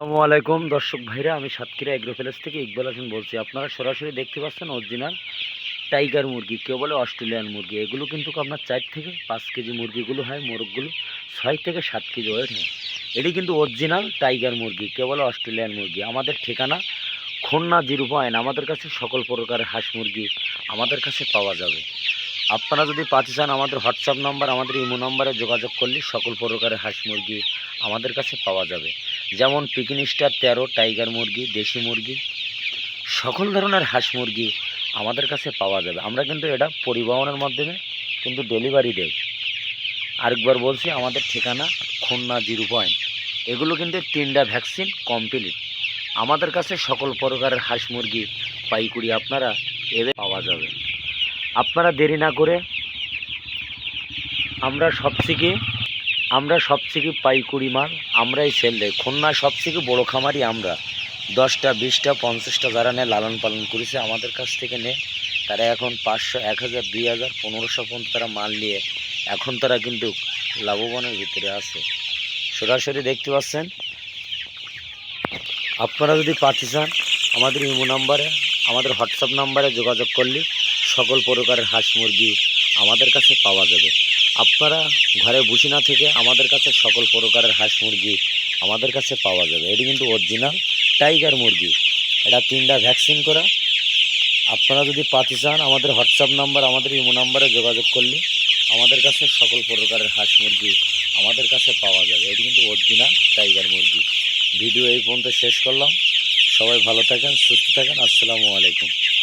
আসসালামু আলাইকুম। দর্শক ভাইরা, আমি সাতক্ষীরা এগ্রো প্যালেস থেকে ইকবাল হাসান বলছি। আপনারা সরাসরি দেখতে পাচ্ছেন অরিজিনাল টাইগার মুরগি, কেউ বলে অস্ট্রেলিয়ান মুরগি। এগুলো কিন্তু আপনার চার থেকে পাঁচ কেজি মুরগিগুলো হয়, মোরগগুলো ছয় থেকে সাত কেজি ওয়েট হয়। এটি কিন্তু অরিজিনাল টাইগার মুরগি, কেউ বলে অস্ট্রেলিয়ান মুরগি। আমাদের ঠিকানা খুলনা জিরো পয়েন্ট। আমাদের কাছে সকল প্রকারের হাঁস মুরগি আমাদের কাছে পাওয়া যাবে। আপনারা যদি পাতে চান, আমাদের হোয়াটসঅ্যাপ নাম্বার, আমাদের ইমো নাম্বারে যোগাযোগ করলে সকল প্রকারের হাঁস মুরগি আমাদের কাছে পাওয়া যাবে। যেমন পিকিন স্টার তেরো, টাইগার মুরগি, দেশি মুরগি, সকল ধরনের হাঁস মুরগি আমাদের কাছে পাওয়া যাবে। আমরা কিন্তু এটা পরিবহনের মাধ্যমে কিন্তু ডেলিভারি দেই। আরেকবার বলছি, আমাদের ঠিকানা খুলনা জিরো পয়েন্ট। এগুলো কিন্তু তিনটা ভ্যাকসিন কমপ্লিট। আমাদের কাছে সকল প্রকারের হাঁস মুরগি, পাইকুড়ি আপনারা এবে পাওয়া যাবে। আপনারা দেরি না করে আমরা সবথেকে আমরা সবথেকে পাইকুড়ি মাল, আমরাই সেল দেয় খুলনায় সবথেকে বড়ো খামারি আমরা। দশটা, বিশটা, পঞ্চাশটা যারা নেয় লালন পালন করেছে, আমাদের কাছ থেকে নেয় তারা এখন পাঁচশো, এক হাজার, দুই হাজার, পনেরোশো পর্যন্ত তারা মাল নিয়ে এখন তারা কিন্তু লাভবানের ভিতরে আছে। সরাসরি দেখতে পাচ্ছেন, আপনারা যদি পাচ্ছি চান, আমাদের ইমো নাম্বারে, আমাদের হোয়াটসঅ্যাপ নাম্বারে যোগাযোগ করলে সকল প্রকারের হাঁস মুরগি আমাদের কাছে পাওয়া যাবে। আপনারা ঘরে বসে না থেকে আমাদের কাছে সকল প্রকারের হাঁস মুরগি আমাদের কাছে পাওয়া যাবে। এটি কিন্তু অরিজিনাল টাইগার মুরগি। এটা তিনটা ভ্যাকসিন করা। আপনারা যদি পাতে চান, আমাদের হোয়াটসঅ্যাপ নাম্বার আমাদের ইমো নাম্বারে যোগাযোগ করলে আমাদের কাছে সকল প্রকারের হাঁস মুরগি আমাদের কাছে পাওয়া যাবে। এটি কিন্তু অরিজিনাল টাইগার মুরগি। ভিডিও এই পর্যন্ত শেষ করলাম। সবাই ভালো থাকেন, সুস্থ থাকেন। আসসালামু আলাইকুম।